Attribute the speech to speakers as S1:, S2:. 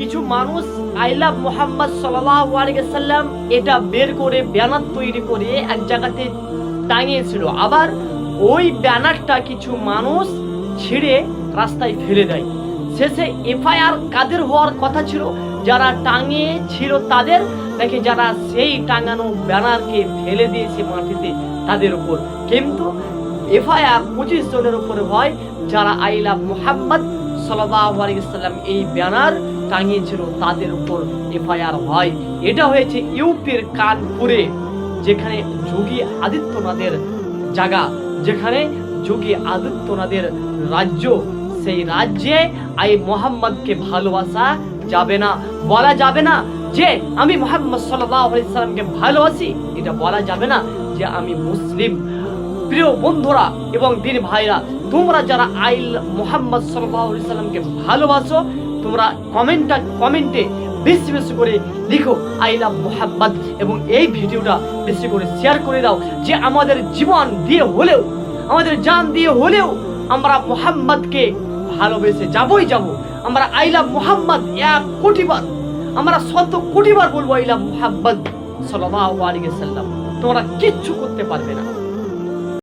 S1: কিছু মানুষ I love Mohammad সাল্লাম এটা বের করে ব্যানার তৈরি করে এক জায়গাতে টাঙিয়েছিল। আবার ওই ব্যানারটা কিছু মানুষ ছিঁড়ে রাস্তায় ফেলে দেয়। শেষে এফআইআর কাদের হওয়ার কথা ছিল? যারা টাঙিয়ে ছিল তাদের, নাকি যারা সেই টাঙানো ব্যানারকে ফেলে দিয়েছে মাটিতে? তাদের উপর। কিন্তু এফআইআর পঁচিশ জনের উপরে হয় যারা আই লাভ মোহাম্মদ সাল্লাম এই ব্যানার টাঙিয়েছিল তাদের উপর এফআইআর হয়। এটা হয়েছে ইউপির কানপুরে, যেখানে যোগী আদিত্যনাথের জায়গা, যেখানে যোগী আদিত্যনাথের রাজ্য, সেই রাজ্যে আই মোহাম্মদকে ভালোবাসা যাবে না। বলা যাবে না যে আমি মোহাম্মদ সাল্লামকে ভালোবাসি, এটা বলা যাবে না যে আমি মুসলিম। প্রিয় বন্ধুরা এবং দিন ভাইরা তোমরা যারা আইল মোহাম্মদ সাল্লামকে ভালোবাসো, তোমরা কমেন্টটা, কমেন্টে বেশি বেশি করে লিখো, আই লাভ মোহাম্মদ এবং এই ভিডিওটা বেশি করে শেয়ার করে দাও, যে আমাদের জীবন দিয়ে হলেও, আমাদের জান দিয়ে হলেও আমরা মোহাম্মদকে ভালোবেসে যাবই যাব। আমরা আই লাভ মোহাম্মদ এক কোটিবার আমরা শত কোটিবার বলব আই লাভ মোহাম্মদ সাল্লাল্লাহু আলাইহি সাল্লাম তোমরা কিচ্ছু করতে পারবে না।